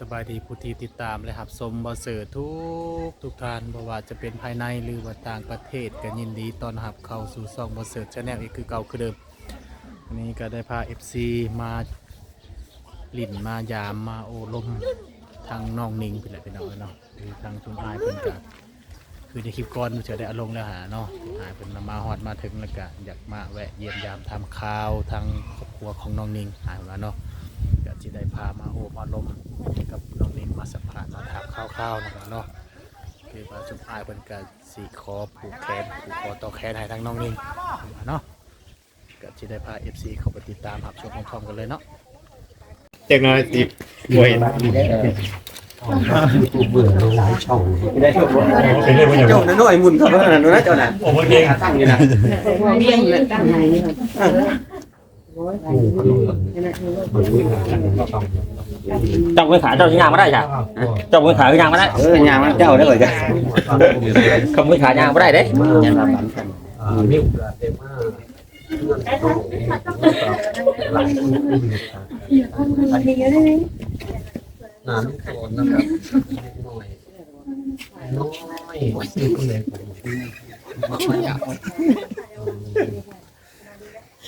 สบายดีผู้ที่ติดตามและหับชมบอเสือทุกทุกท่านบ่ว่าจะเป็นภายในหรือว่าต่างประเทศก็ยินดีตอนรับเข้าสู่ช่องบอเสือชาแนลอีกคือเก่าคือเดิมวันนี้ก็ได้พา FC มาหลิ่นมายามมาโอลมทางน้องนิงไปแหละพี่น้องเนาะคือทางชุมอายเพิ่นก็คือในคลิปก่อนมันจะได้อารมณ์แล้วหาเนาะหายเพิ่นมาฮอดมาถึงแล้วก็อยากมาแวะเยี่ยมยามทำข่าวทางครอบครัวของน้องนิงหายมาเนาะ จะได้พามาโอบมาลมกับน้องนิงมาสัมผัสมาถามข้าวๆนะครับเนาะคือว่าจุมอายเป็นการสีคอผูกแขนผูกคอต่อแขนให้ทางน้องนิงเนาะก็จะได้พา FC เข้าไปติดตามรับชมพร้อมๆกันเลยเนาะเด็กน้อยติดบวยนะเบื่อหลายช่องเป็นเรื่องมันอย่างเจ้าน่ะน้อยหมุนเข้าไปนั่นนะเจ้าน่ะโอ้โหเก่งขาตั้งอยู่น่ะเลี้ยงเลยตั้งไหน นี่เจ้ามือขาเจ้าชิ้นยางมาได้จ้ะเจ้ามือขาคือยางมาได้เออยางมันเจ้าได้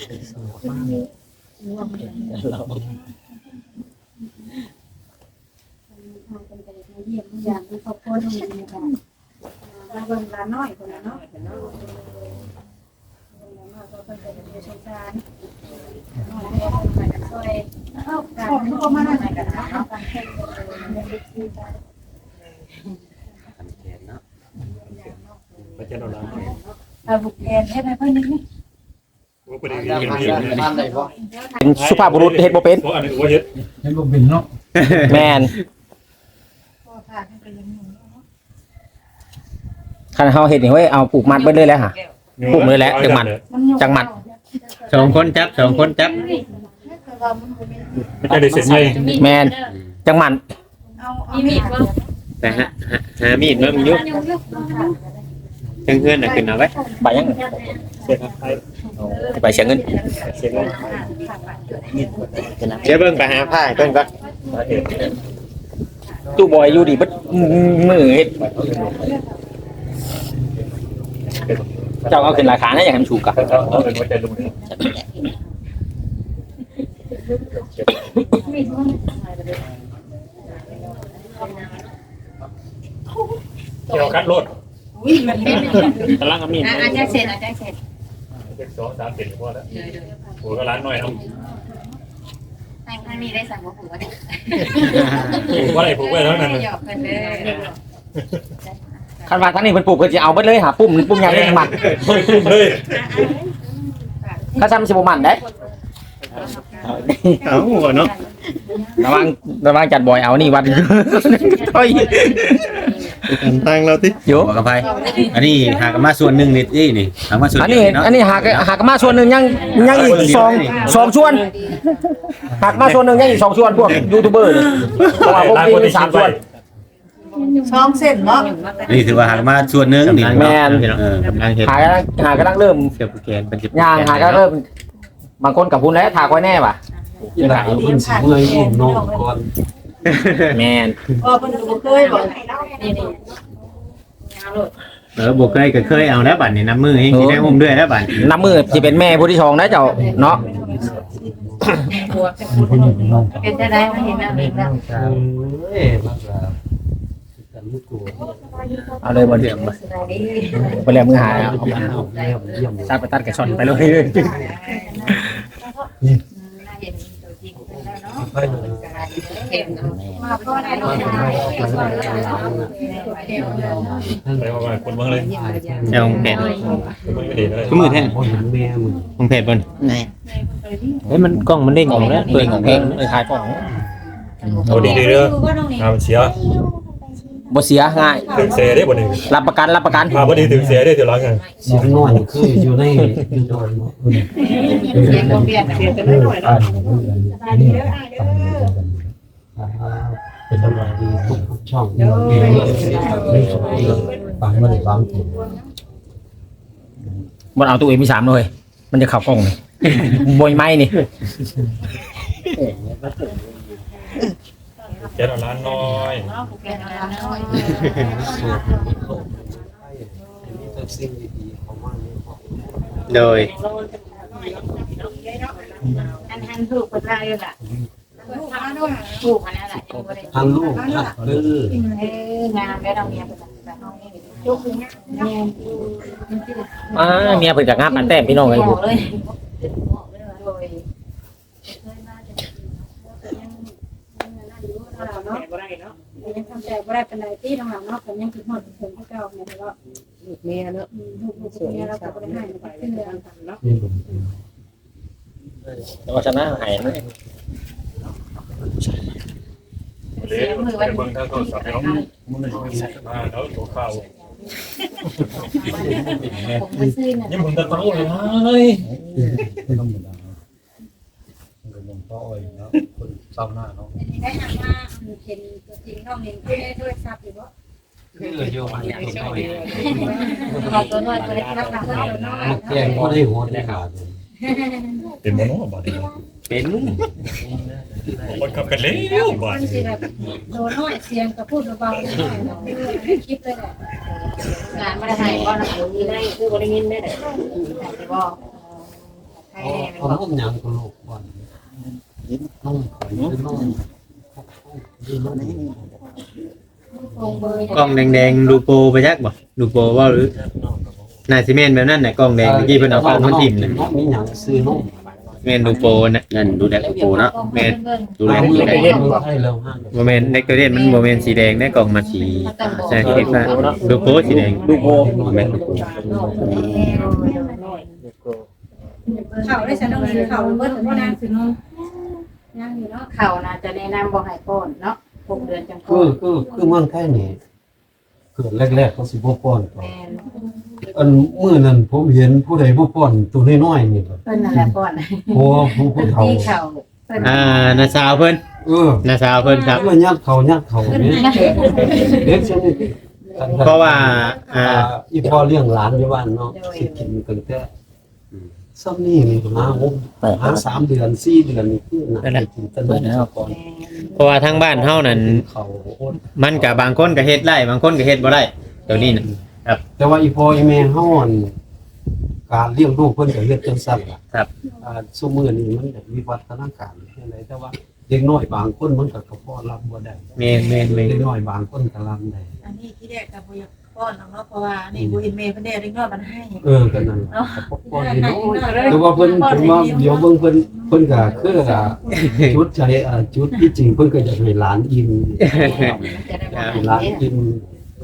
เลยกันขมือขายางมาได้เด้ยังรับบันกันนิ้วน้ำอะครัน้อยน้อยซื้อคนเยี่ยมอย่างที่ครอบคน้องนี่ค่ะมาเบิ่งร้านน้อยคนละเนาะเบิ่งร้านน้อยก็เพิ่นก็จะสงสารน้อยเพิ่นก็ช่วยเอ้าการมันมาหน่อยกันเนาะการแข่งกันเด็กที่ไปพระเจ้าเราล้างเอาบุกแอนเฮ็ดให้เพิ่นนิดนึงว่ เรื่องได้บ้านได้บ่เป็นสุภาพบุรุษเฮ็ดบ่เป็นเพราะอันนี้ว่าเยอะให้ลูกเป็นเนาะแมนก็พาให้ไปยังหมู่คันเฮาเฮ็ดนี่เว้ยเอาปลูกมัดเบิดเลยแหล้วฮะปุ่มเลยแหละจังหมัดจังหมัดสองคนจับสองคนจับแต่ว่ามันบ่แม่นไม่ใช่ได้เสร็จไงแมนจังหมัดเอาเอามีมีดบ่แต่ฮะหามีดมามียุเพื่อนๆน่ะขึ้นเอาไว้ใบยัง เสร็จครับใบเสียเงินเสร็จแล้วเดี๋ยวเบิ่งไปหาผ้าให้เพิ่นก่อนตู้บอยอยู่ดีเบิดมือเฮ็ดเจ้าเอาขึ้นราคานะอย่าให้มันถูกกับเอาเอาเป็นว่าใจลุงเลยเกี่ยวกัดรถอุ้ยมันเป็นกำลังเอามีดอาจารย์เสร็จอาจารย์เสร็จ เป็นสองสามเสร็จพอแล้วหัวก็ล้างหน่อยเอาให้ให้มีได้สั่งว่าผัวเนี่ยผูกว่าอะไรผูกไว้แล้วนั่นหยอกกันเด้อคันว่าทั้งนี้เพิ่นปลูกเพิ่นสิเอาเบิดเลยหาปุ่มปุ่มยางเล่นมันเฮ้ยปุ้มเลยเขาซ้ำสิบ่มันเด้เอาหัวเนาะระวังระวังจัดบอยเอานี่วัดโอ้ยทางเราติอยู่บอกกับไพอันนี้หากนมาส่วนหนึ่งนิดนี่นี่หากมาส่วนอันเดีนี้ยวเนาะอันนี้หากหากมาส่วนหนึ่งยังยังอีกสองสองส่วนหากมาส่วนหนึ่งยังอีกสองส่วนพวกยูทูบเบอร์นี่เพราะว่าผมมีสามส่วน ช่องเส้นเนาะนี่ถือว่าหากนมาส่วนหนึ่งนี่แม่น เออกำลังเฮ็ดหากำลังหากำลังเริ่มเกี่ยวกับแกนเป็นจิบย่างหากำลังเริ่มบางคนกับพูนแล้วถากไว้แน่ป่ะหลายคนสิเมื่อยอุ้มน้องก่อน แมนเออเพิ่นก็บ่เคยบอกนี่นี่เอาโลดเออบ่เคยก็เคยเอาแล้วบัดนี้น้ำมือให้สิได้อุ้มด้วยแล้วบัดน้ำมือจะเป็นแม่ผู้ที่ชองนะเจ้าเนาะผัวเป็นจะได้มาเห็นแล้วนี่แล้วเอาเลยบนเดียมไปเรียมมือหายเอาตัดไปตัดกระชอนไปเลยน่าเห็นตัวจริง แล้วเนาะเห็นมาพ่อได้ลูกชายไปว่าคนเมืองเลยเจ้าแผ่นคนเมืองไม่ดีเลยก็มือแท้ของเพจบ่นี่เฮ้ยมันกล้องมันเด้งออกแล้วเปิดของเพลงเลยขายของเอาดีดีเด้อทำเสีย บ่เสียง่าย ถึงเสียได้บ่หนึ่งรับประกันรับประกันมาพอดีถึงเสียได้เดี๋ยวร้องไงเสียงน้อยคืออยู่ในอยู่ในเสียงบ่เปลี่ยนเสียงกันหน่อยอ่านนี่เป็นสบายดีทุกช่องไม่สมดีฟังไม่ได้ฟังถูกมันเอาตัวเองมีสามเลยมันจะเข่ากล้องเลยบอยไม้นี่ เจ็ดล้านน้อยเนาะผูกแขนเอาน้อยสวดมันโลกให้มีแต่สิ่งดีๆเข้ามาในครอบครัวโดยอันหันถูกคนละอยู่ล่ะถูกอันนั้นแหละยังบ่ได้ทางลูกทักดื้อเอองามแล้วเราเมียเป็นแบบน้องนี่ยกเนี่ยอ่าเมียเพิ่นก็งามอันแต้มพี่น้องเอ้ยบอกเลยโดย ยังทำ ใจบ่ได้เป็นไรที่ทางหลังเนาะผมยังคิดหอดถึงที่เก่าเนี่ยแต่ว่าลูกเมียเนาะลูกลูกเมียเราก็บ่ได้ให้มันขึ้นเรือนนี่ผมแต่ว่าชนะหายนะเดี๋ยวเบิ่งทางโทรศัพท์น้องมือมาแล้วตัวเข้าผมไปซื้อน่ะนี่ผมจะต้องเลย ธรรมดาเป็นหลวง พ่ออ้อยเนาะคนเศร้าหน้าเนาะได้หาว่าเห็นตัวจริงน้องเห็นคือได้โทรศัพท์อยู่บ่คือโยมอันนี้น้อยขอตัวน้อยตัวเล็กรับหลังตัวน้อยมักแกงก็ได้หัวได้ขาดเป็นมโนบาดนี้เป็นคนขับกันแล้วบาดมันสิแบบโดนน้อยเสียงก็พูดเบาๆได้คลิปเลยแหละงานไม่ได้ให้ก็นะมีได้คือบ่ได้ยินได้แต่บอกให้เอาบอกน้มยังก็ลูกก่อน น้องข่อยเป็นน้องดีน้องโงเบยกล้องแดงๆดูโปรไปยักบ่ดูโปรว่าหรือน่าสิแม่นแบบนั้นน่ะกล้องแดงเมื่อกี้เพิ่นเอากล้องมาทิ่มน่ะน้องมีหยังซื้อน้องแม่นดูโปรน่ะนั่นดูแลโปรเนาะแม่นดูแลมืดูอแลไปเล่นมือให้แล้วห้างบ่แม่นเล็กตัวเด่นมันบ่แม่นสีแดงได้กล่องมาสีใช่สีฟ้าดูโปรสีแดงลูกโอบ่แม่นดูโปรเขาได้ฉันต้องมีเขาเบิดเพราะนางสิน้อง ยังอยู่เนาะเขาน่าจะแนะนำบอกให้ป้อนเนาะหกเดือนจังคือคือคือเมืองไทยนี่เกิดแรกๆเขาสิบ่ป้อนก่อนแม่นอันมื้อนั้นผมเห็นผู้ใดบ่ป้อนตัวน้อยๆนี่ครับเพิ่นนั่นแหละป้อนโอ้ผู้ผู้เฒ่าที่เขาเพิ่นอ่านาสาวเพิ่นเออนาสาวเพิ่นครับเมื่อยัดเขายัดเขาเนี่ยเด็กชนิดเพราะว่า อ่า อ่าอีพ่อเลี้ยงหลานอยู่บ้านเนาะสิกินตั้งแต่ ซ้ำนี่นี่มาหกหาสามเดือนสี่เดือนนี่คือน่าจะกินแตะนมก่อนเพราะว่าทางบ้านเฮานั่นเขาโอนมันก็บางคนก็เฮ็ดได้บางคนก็เฮ็ดบ่ได้เดี๋ยวนี้น่ะแต่ว่าอีพ่ออีแม่เฮาอั่นการเลี้ยงลูกเพิ่นก็เฮ็ดจังซั่นล่ะครับ อ่าซุมื้อนี้มันก็วิวัฒนาการจังไดแต่ว่าเด็กน้อยบางคนมันก็กระเพาะรับบ่ได้ แม่นแม่นแม่นเด็กน้อยบางคนก็รับได้ อันนี้ที่แรกกับบุญ ป้อนเนาะเพราะว่านี่บุญเมย์เพิ่นได้เล็กน้อยมันให้เออก็นั่นล่ะกระเพาะป้อนนี่เนาะแต่ว่าเพิ่นเพิ่นว่าเดี๋ยวเบิ่งเพิ่นเพิ่นก็คืออะจุดใจอะจุดที่จริงเพิ่นก็อยากให้หลานอิ่มจะได้บอกให้หลานอิ่ม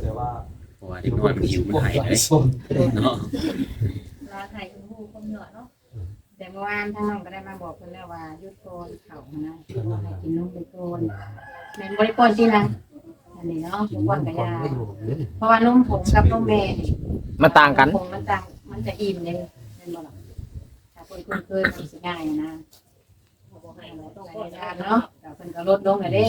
แต่ว่าเพราะว่าเด็กน้อยมันหิวมันหายเลยส้มเนาะลาไทยคุณผู้คนเหนือเนาะแต่เมื่อวานท่านน้องก็ได้มาบอกเพิ่นแล้วว่ายุดโกนเขานะให้กินนมไปโกนแม่นบ่ได้ป้อนจริงนะ อันนี้เนาะกินป้อนน้ำกับก่อนยาไม่รู้เนี่ยเพราะว่านมผงกับนมแม่นี่มันต่างกัน ผงมันต่างมันจะอิ่มเลยเป็นบ่ล่ะถ้าคนคุ้นเคยมันสิง่ายนะบอกให้เราต้องป้อนยาเนาะแต่เพิ่นก็ลดลงเลยเด้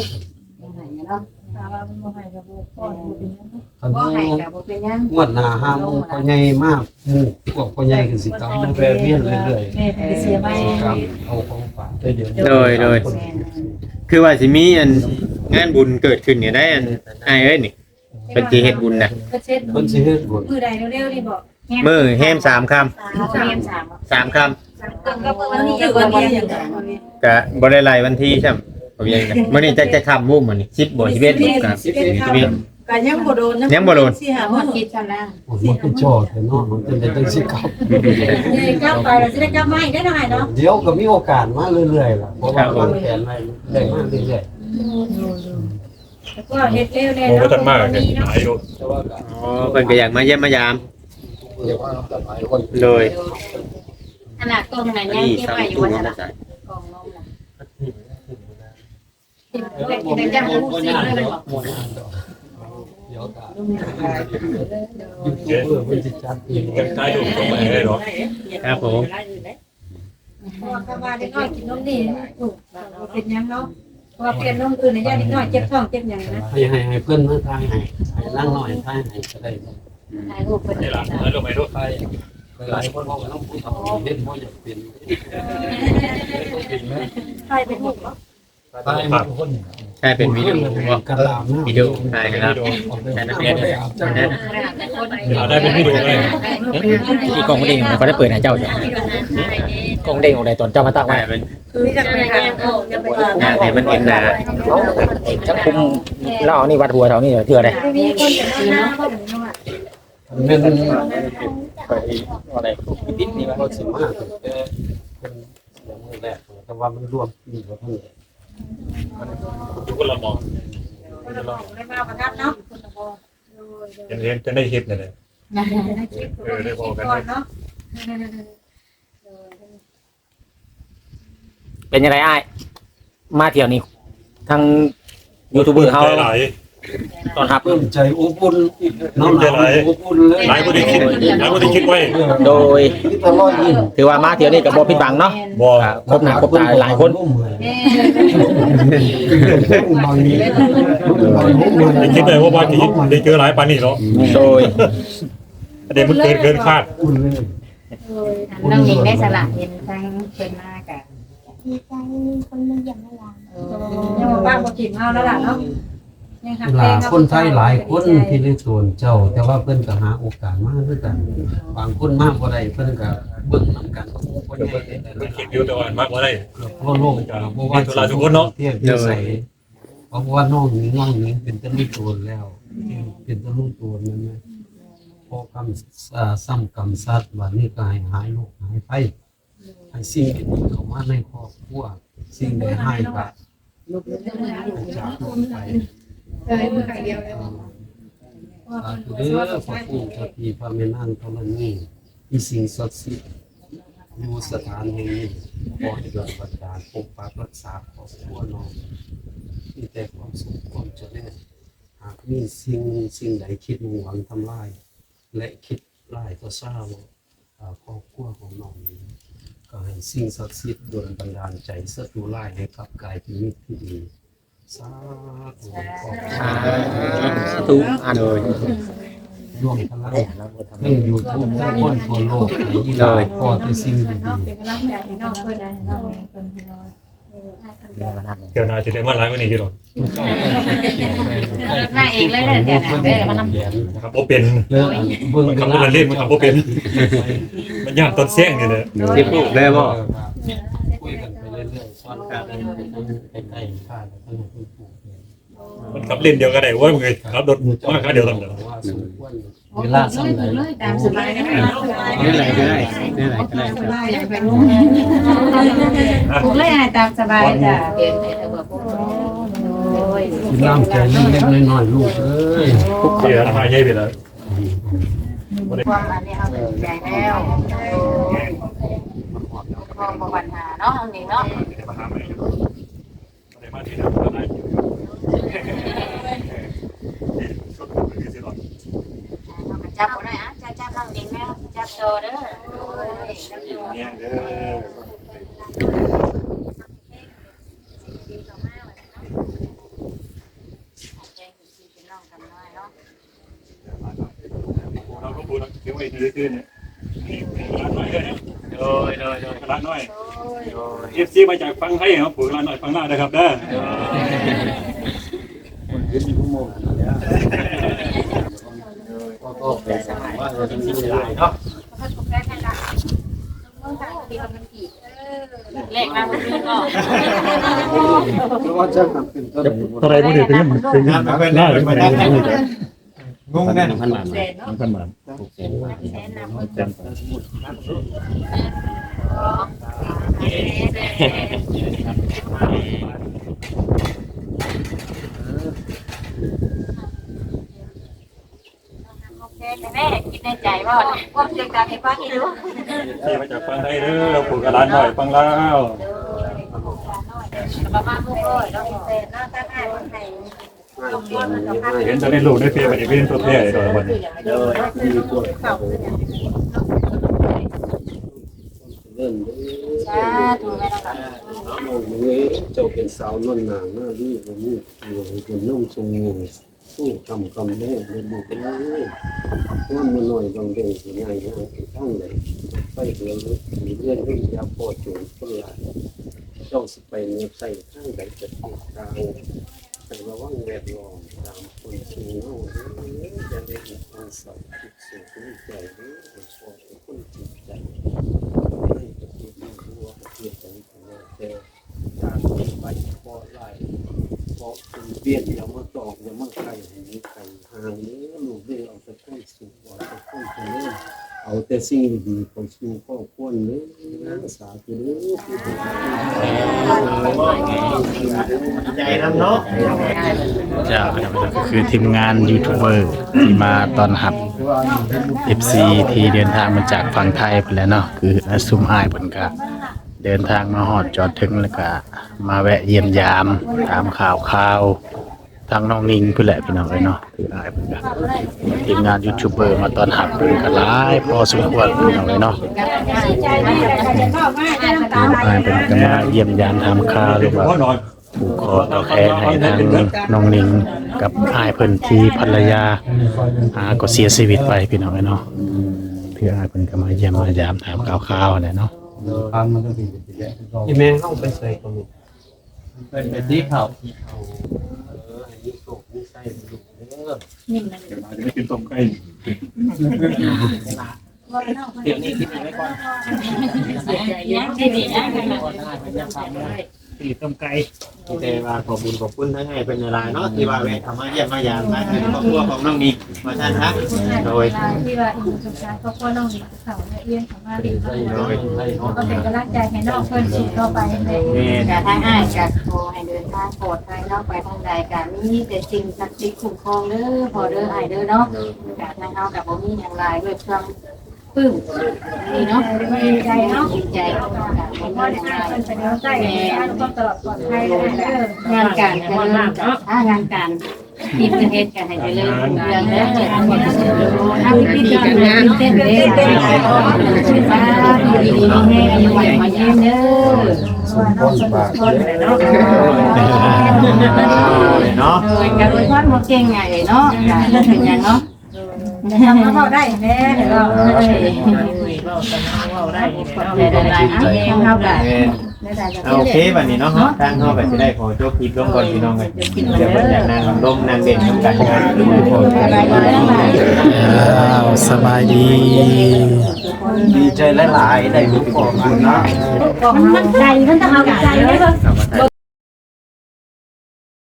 ยังไงเนาะถามว่ามันบ่ให้กับบ่ป้อนบ่เป็นหยังคันบ่ว่าให้ก็บ่เป็นหยังงวดหน้าห้ามพ่อใหญ่มากหมู่พวกพ่อใหญ่ก็สิกลับมาแวะเวียนเรื่อยแม่ไปเสียๆไม่สิกลับเอาของฝากได้เดี๋ยวโดยโดย แม่น คือว่าสิมีอันงานบุญเกิดขึ้นเนี่ยได้อันอ้ายเอ้ยนี่เป็นสิเฮ็ดบุญน่ะก็เช็ดเพิ่นสิเฮ็ดบุญมือใดเร็วๆนี่บอกมื้อแฮมสามคำเขาเรียนสามสามคำตึงก็วันนี้อยู่วันนี้อย่างเงี้ยก็บ่ได้ไล่วันที่ใช่มั้ยผมยังนะมื้อนี้จักจะค่ำมุมมื้อนี้10บ่11บ่ครับ สิบเอ็ดคำก็ยังบ่โดน สี่หาหมหมดดคิดซั่นนะโอ้ยมันเป็นจอดแต่เนาะมันเป็นได้จังสิกลับเดี๋ยวกลับไปเราจะได้กลับมาอีกได้หน่อยเนาะเดี๋ยวก็มีโอกาสมาเรื่อยๆล่ะเพราะว่าวางแผนไว้ได้มาเรื่อยแล้วก็เฮ็ดเร็วแน่โอ้เนาะท่านมากเลยหายอยู่ๆแต่ว่าก็อ๋อเพิ่นก็อยากมาเยี่ยมมายามเรียกว่าแต่หลายคนโดยขนาดกล้องนั้นยังนี่เก็บสามไว้อยู่ตู้ว่าเนาะซั่นภาษากล้องนมน่ะแต่แต่จังรู้สิเลยบอกเดี๋ยวก็ยูทูบเบอร์เพิ่นสิจัดเอง กันตายอยู่ตรงไหนได้หรอครับผม เพราะว่าคำว่าเด็กน้อยกินนมนี่ถูกบ่เป็นหยังเนาะเพราะว่าเปลี่ยนนมอื่นให้ญาติเด็กน้อยเจ็บท้องเจ็บหยังนะให้ให้ให้เพิ่อนมาทายให้ให้นั่งหน่อยทายให้ก็ได้ถ่ายรูปเพิ่นนี่ล่ะแล้วลงไปด้วยทายหลายคนบอกว่าต้องพูดทำเฮ็ดบ่อยากเป็น ใครเป็นหกเนาะ ตายหมดคนใช่เป็นวิดีโอบ่กระลามนะวิดีโอใช่ครับใช่นักเรียนเนี่ยนะเอาได้เป็นวิดีโอเลยที่กองเด้งเขาได้เปิดให้เจ้าจ้ะกองเด้งของใดตอนเจ้ามาตั้งไว้ใช่เป็นคือจะไปหาจะไปหาหน้าที่มันเห็นหน้าชักคุมแล้วเอานี่วัดหัวเท่านี้เถื่อได้มีคนจะหน้าเขาแบบนี้ว่าเป็นไปอะไรติดนี่ว่าก็สิมากแต่เป็นเสียงมือแรกแต่ว่ามันรวมอยู่กับท่าน ทุกคนละมองได้มาประทับเนาะเห็นเห็นจะได้เห็นเลยเออได้บอกกันก่อนเนาะเป็นยังไงอ้ายมาเที่ยวนี้ทางยูทูบเบอร์เฮาหลาย ตอนรับเพิ่มใจอบอุ่นน้ำหนาวอบอุ่นเลยหลายคนได้คิดหลายคนได้คิดไว้โดย ที่ตลอดยินถือว่ามาเที่ยวนี้กับบ่ผิดหวังเนาะบ่อ่าครบหน้าครบตาหลายคนบางนี้บางนี้ได้คิดเลยว่าบางทีได้เจอหลายปานนี้เนาะโดยเดี๋ยวมันเกินเกินคาดอุ่นเลยน้องหญิงได้สละเห็นทางเพิ่นมากะดีใจมีคนมาเยี่ยมมาลายังบอกว่าบ่กินเฮาแล้วล่ะเนาะ ยังหักหแพลางคนไทยหลายคนที่ได้ส่วนเจ้า แต่ว่าเพิ่นก็หาโอกาสมาด้วยกัน บางคนมากบ่ได้เพิ่นก็เบิ่งนํกันคนใหญ่มันคิดอยู่แต่ว่ามากกว่าได้ เกือบทั่วโลกบ่ว่าเที่ยวเที่ยวใส่เพราะว่าน้องนี้น้องนี้เป็นตะลุตัวแล้ว เป็นตะลุตัวนั่นนะพอกำอ่าซ้ำกำซัดวันนี้ก็ให้หายโรคหายไปให้สิ่งที่ดีเข้ามาในครอบครัวสิ่งใดให้ก็ จากไป เออมือข้างเดียวเลยสาธุเด้อพระผู้พระพี่พระแม่นางธรณีอีสิ่งศักดิ์สิทธิ์อยู่สถานแห่งนี้ขอให้ดวงบันดาลปกปักรักษาครอบครัวน้องมีแต่ความสุขความเจริญหากมีสิ่งสิ่งใดคิดมุ่งหวังทำลาย และคิดร้ายต่อเศร้าอ่าครอบครัวของน้องนี้ก็ให้สิ่งศักดิ์สิทธิ์ดลบันดาลใจศัตรูร้ายให้กลับกลายเป็นมิตรที่ดี สาธุขอบคุณสาธุอันโดยรวมพลังให้อยู่ทุกคนทั่วโลกให้ยิ่งใหญ่พอแต่สิ่งดีเนาะเป็นกำลังใจให้น้องเพิ่นนะน้องเพิ่นพี่น้องเดี๋ยวนาจะได้มาหลายกว่านี้อยู่หรอกมาเองเลยเด้อเดี๋ยวนะเด้อมาครับบ่เป็นๆแล้วเบิ่งคำว่าเล่นมันทำบ่เป็น มันยากต้นเสียงนี่แหละที่ปลูกได้บ่คุยกันไป เรื่อยๆซ้อนกันไปใกล้ๆข้างทั้งหมดทุกผู้มันขับเล่นเดียวกันได้เว้ยมึงขับรถมาคันเดียวกันเด้อว่าสมควรเวลาสั่งไหนตามสบายนะนี่อะไรก็ได้นี่อะไรก็ได้ครับได้อย่างเป็นปลูกเลยตามสบายจ้ะเดี๋ยวเดี๋ยวบอกโอ้ยกินน้ำใจเล็กๆน้อยๆลูกเอ้ยเสียราคาใหญ่ไปแล้วความอันนี้เอาถึงใจแล้ว พอมาปัญหาเนาะอันนี้เนาะมาหาใหม่ได้มาที่นั่นก็ได้สุดคือสิหรอกจับบ่ได้อะจับจับน้องดิงแม่จับโตเด้อเนี่ยเด้อเราก็พูดเกี่ยวไว้ดีขึ้นเนี่ยร้านน้อยเลยโดยโดยโดยร้านน้อยเอฟซีมาจากฟังไทยครับปุ๋ยร้านน้อยฟังหน้านะครับเด้อก็เป็นสายว่าจะมีหลายเนาะเลขมาเป็นก็เพราะว่าจะเป็นต้นอะไรพวกนี้เป็นยังเป็นหน้าเป็นยังไงงงแน่พันบาทพันบาทแม่คิดในใจว่าว่าจะการให้ฟังอีกดูที่มาจากฟังไทยเด้อปุ๋ยกับร้านน้อยฟังแล้วประมาณพวกร้อยแล้วเป็นหน้าตาง่ายคนไทย เห็นจะได้ลูกได้เพียไปเป็นตัวเพียตัววันนี้เริ่มสาธุแม่ละน้องมือเจ้าเป็นสาวนวลนนางหน้าดีวันนี้อยู่เป็นนุ่มทรงงงสู้คำคำแม่เรียนบุกเลยว่ามันหน่อยบางเรื่องสิ่งใหญ่นะทั้งเลยไปเหือหรือเรื่องที่ยาพอจูนคนละเจ้าสิไปเงียบใส่ทางใดจะติดกลาง แต่ระวังแวดล้อมตามคนสูงเอาเด้ออย่าได้มีความเศร้าคิดสูงขึ้นใจเด้อให้สอนให้คนจิตใจให้ประเทศนี้รู้ว่าประเทศนี้เป็นแนวแต่การเป็นไปเพราะไรเพราะคุณเบี้ยนอย่ามาตอกอย่ามาไข่ให้มีไข่ห่างเด้อลูกเด้อเอาแต่ต้นสูงเอาแต่ต้นเจริญ เอาแต่สิ่งดีๆไปสู่ครอบครัวเด้อสาธุเด้อใจนำเนาะเจ้าก็คือทีมงานยูทูบเบอร์ที่มาตอนรับ FC ที่เดินทางมาจากฝั่งไทยไปแหล้วเนาะคืออาซุมอายเพิ่นก็เดินทางมาฮอดจอดถึงแล้วก็มาแวะเยี่ยมยาม ถามข่าวข่าว ทางน้องนิงเพิ่นแหละพี่น้องเอ้ยเนาะคืออายเพิ่นก็ทีมงานยูทูบเบอร์มาตอนรับเพิ่นก็หลายพอสมควรพี่น้องเอ้ยเนาะใจไม่อยากจะเข้ามาได้ตาอายเพิ่นก็มาเยี่ยมยามถามข่าวหรือว่าพ่อนอนผูกคอต่อแขนให้ทางน้องนิงกับอายเพิ่นที่ภรรยาอาก็เสียชีวิตไปพี่น้องเอ้ยเนาะคืออายเพิ่นก็มาเยี่ยมมายามถามข่าวๆแหละเนาะที่แม่เข้าไปใส่ก็มีเป็นไปที่เขา นี่โศกนี่ใส่ลูกเด้ อนิ่มนั่นเดี๋ยวมาจะไม่กินต้มไก่เดี๋ยวนี้คิดไว้ก่อนเสียใจยังที่นี่นะ ตีต้มไก่แต่ว่าขอบคุณขอบคุณทั้งให้เป็นเวลาเนาะที่ว่าแวะเข้ามาเยี่ยมมายามมาถึงครอบครัวของน้องนิกมาท่านครับโดยที่ว่าอีกสุดท้ายก็พ่อน้องนี่เขาละเอียดของมาดีโดยก็เป็นกำลังใจให้น้องเพิ่นสู่ต่อไปเลยแม่กะทางอ้ายกะขอให้เดินทางปลอดภัยนาะไปทางใดกะมีแต่สิ่งศักดิ์สิทธิ์คุ้มครองเด้อพอเด้ออ้ายเด้อเนาะกทางเฮากับบ่มีหยังหลายด้วยความ ปลื้มนี่เนาะดีใจเนาะดีใจกะบ่พ่อมีหได้ยังหลายเพิ่นเป็นกำลังใจให้ทุกคนตลอดปลอดภัยเลยงานการเจริญอ่างานการที่ประเทศกันให้เจริญรุ่งเรืองเด้อทำพิธีการงานเต้นเด้อป้าดีดีแห้งยังไหวมาเยี่ยมเด้อว่าน้องสนุกคนเนาะเนาะการโดยทอดหมดเก่งไงเนาะการเป็นยังเนาะ ทำมาเว้าได้แม่เดี๋ยวเราเอ้ยกดใจได้หลายอะเองเท่ากันได้ได้เอาโอเคบัดนี้เนาะทางเฮาก็สิได้ขอจบคลิปลงก่อนพี่น้องเอ้ยเดี๋ยวเพิ่นอยากนั่งลมนั่งเด่นนำกันงานหรือว่าขอได้ได้ได้อ้าวสบายดี ดีใจหลายๆได้ลูกของมันเนาะมันใจมันต้องเอาใจเลย